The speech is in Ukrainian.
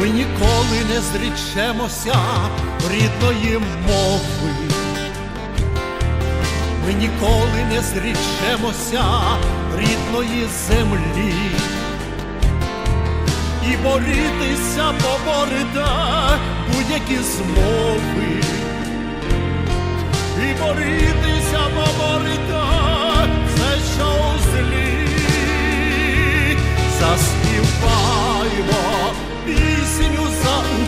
Ми ніколи не зрічемося рідної мови. Ми ніколи не зрічемося рідної землі. І борітися поборете будь-які змови. І борітися поборете